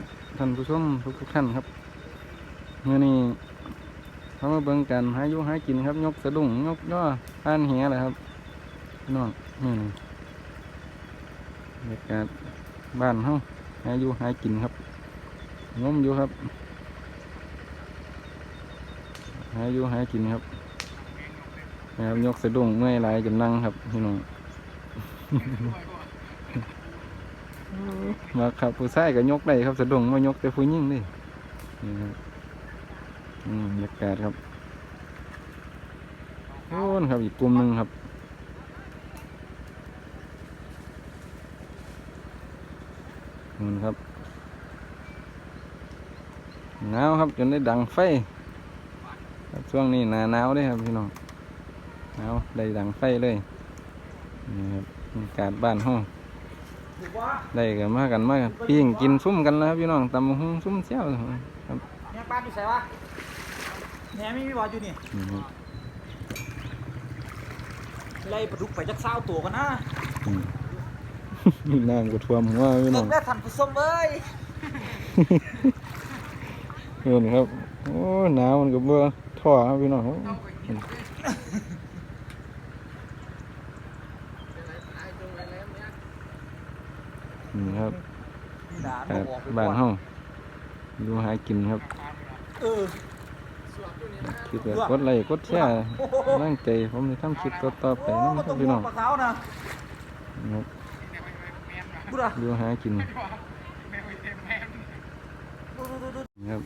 ครับท่านผู้ชมทุกทุกๆท่านครับเมื่อนี้เขามาเบิ่งกันหายู่หากินครับ ยกสะดุ้งยกย่ออ่านเหียอะไรครับน้องนี่นี่บรรยากาศบ้านเฮาหายู่หากินครับงมอยู่ครับหายู่หากินครับนะครับยกสะดุ้งเมื่อยหลายจนนั่งครับพี่น้อง มาครับผู้ชายก็ยกได้ครับสะดุ้งมายกแต่ผู้หญิงนี่นี่ครับอืมบรรยากาศครับโอ้นครับอีกกลุ่มหนึ่งครับนี่ครับหนาวครับจนได้ดังไฟครับช่วงนี้หนาหนาวด้ครับพี่น้องหนาวได้ดังไฟเลยนี่ครับบรรยากาศบ้านห้อง ได้กันมากันมากันปิ้งกินซุ่มกันแล้วครับพี่น้องตำบักหุ่งซุ่มเซี่ยวครับเนี่ยป้าอยู่ใส่วะเนี่ยไม่มีบอลอยู่นี่นี่ครับไล่ปลาดุกไปจักเศร้าตัวกันนะอืมน้ำก็ท่วมหัวพี่น้เลิองกได้ทันผู้ชมเว้ยเห็นครับโอ้หนาวมันก็เบื่อท่อครับพี่น้องโอ้ นี่ครับนี่ด่าคมารับบอกไปบ้านก่อนเฮาดูหากินครับเออคลิปแบบกดไลค์กดแชร์ร่างใจผมจะทำคลิปต่อๆไปโอ้นะก็ครัต้บองพี่มน้อองงปลาขาวนะครับบุระดูหากินดูดูดูดูครับ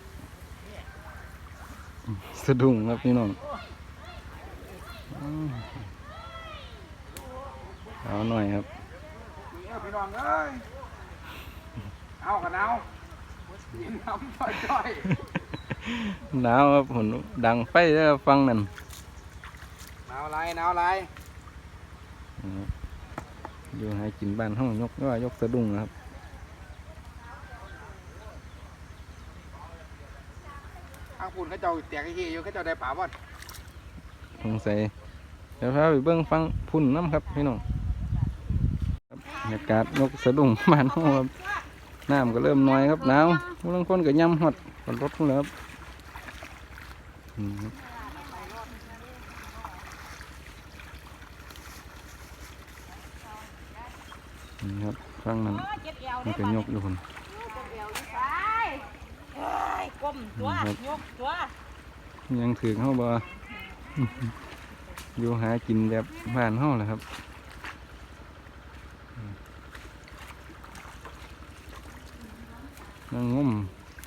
สะดุ้งครับพี่น้องอืมเอาหน่อยครับเอาพี่น้องเอ้ย เอากันเอาน้ำจ่อยหนาวครับผมดังไฟแล้วฟังนั่นๆหนาวอะไรหนาวอะไรนะครับอยู่ให้กินบ้านห้องยกก็ว่ายกสะดุ้งนะครับข้างปุ่นเขาเจ้าแตกไอ้เหี้ยอยู่เขาเจ้าได้ป่าบ่อนสงสัยเดี๋ยวพาไปเบิ้งฟังพุ่นน้ำครับพี่น้องครับบรรยากาศนกสะดุ้งบ้านห้องครับ น้ำก็เริ่มน้อยครับหนาวบางคนก็ย่ำหอดฝนรถพุ่นแล้วครับอืมครับนี่ครับฟังนั้นมันก็ยกอยู่คนเอ้ยก้มตัวครับยกตัวยังถือเข้าบ่อยู่หากินแบบบ้านเฮาแหละครับ นั่งงม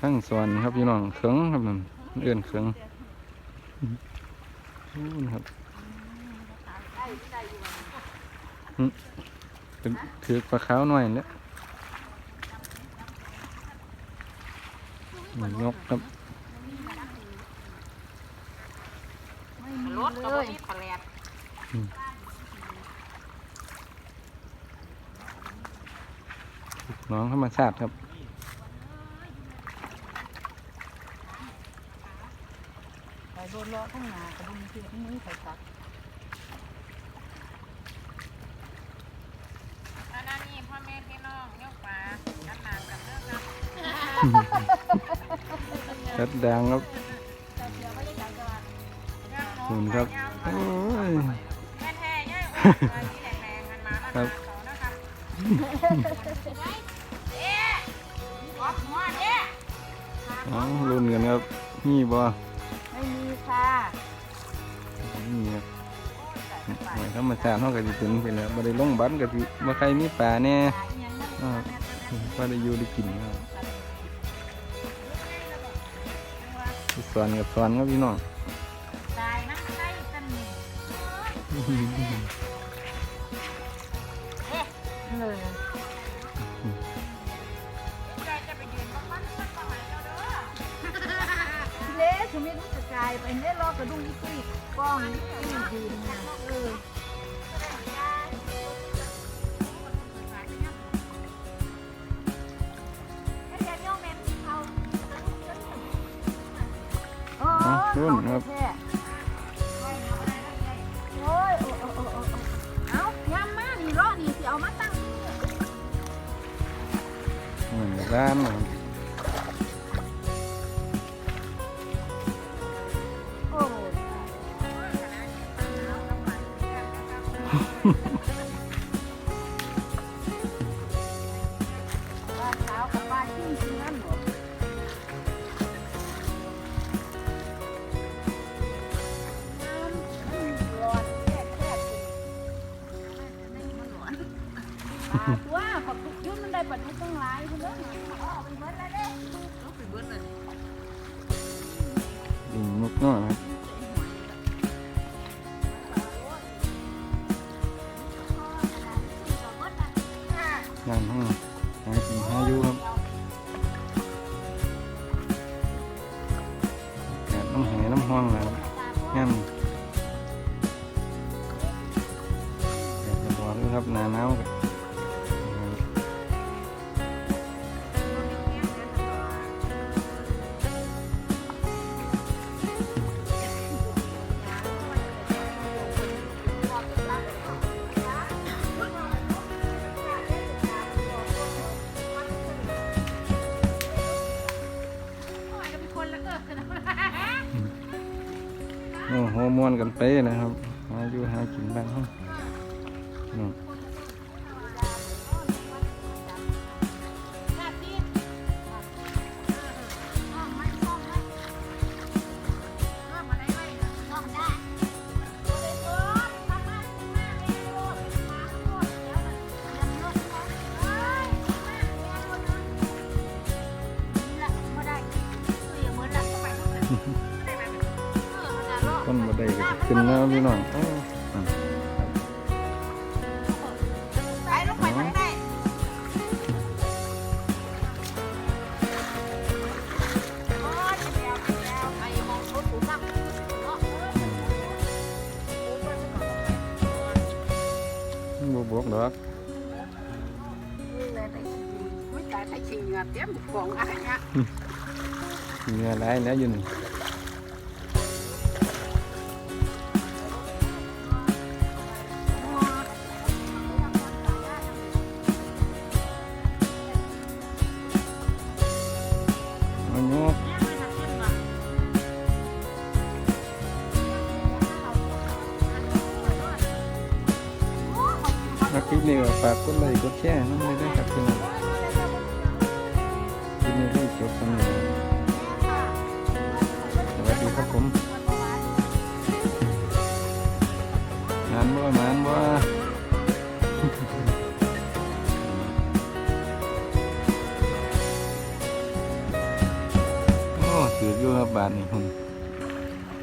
ทั้งสวนครับพี่น้องเขิงครับนั่นเอื่นเขิงนู่นครับหึเป็นถือปลาขาวหน่อยแล้วนี่ยกครับรถก็บ่มีแผลดน้องธรรมชาติครับ ไป โดนล้อข้างหน้ากระดุมเสียบมือไปตักอันนั้นนี่พ่อแม่พี่น้องยกปลาอันหนามกับเรื่องนะชัดดังครับขอบคุณครับโอ้ยแม่แท้ย่ายว่าที่แดงๆมันมาแล้วครับเขานะครับเอ๊ะกอดหัวเอ๊ะอ๋อรุ่นกันครับนี่บ่ไม่มีค่ะ นี่ครับไว้ธรรมชาติเขาก็จะถึงไปแล้วบริลงบัตรก็สิบ่ใครมีป่าเนี่ยว่าได้อยู่ได้กินครับสวนกับสอนครับพี่น้อง กระจายไปเนี่ยรอกระดุมอีกกล้องอีกดีนะเอออ๋อรุ่นครับแท้โอ้ยโอ้โอ้โอ้โอ้เอายามมานี่รอนี่สิเอามาตั้งนี่อืมร้านน ว้าปักทุกยุ่นมันได้ปัดทุกตั้งหลายคุณเด้อเอาไปเบิดแลเลยอเอไปเบิดเลยดินนกน้อยครั งานห้องหากินหาอยู่ครับแกะน้ำแหน้ำห้องนะครับงามอยากจะบอกด้วยครับหนาหนาว โอ้โหมวนกันไปนะครับหาอยู่หากินบ้างห้อง ขึ้นแล้วพี่น้องโอ้อะไปลงไปทางใดโอ้ยเดี๋ยวเดี๋ยวไปมองรถถูกต้องเนาะบ่บวกดอกไม่ตายใช้ชิงเงินเต็มของอะไรเงี้ยเหงื่อไหลแล้วอยู่นี่ คลิปนี้ก็ฝากกดไลค์กดแชร์น้ำเลยด้วย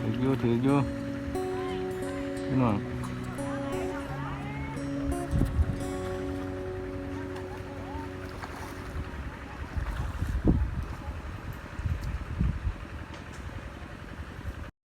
ถืออยู่ครับบาทนี่คุณถืออยู่ถืออยู่พี่น้อง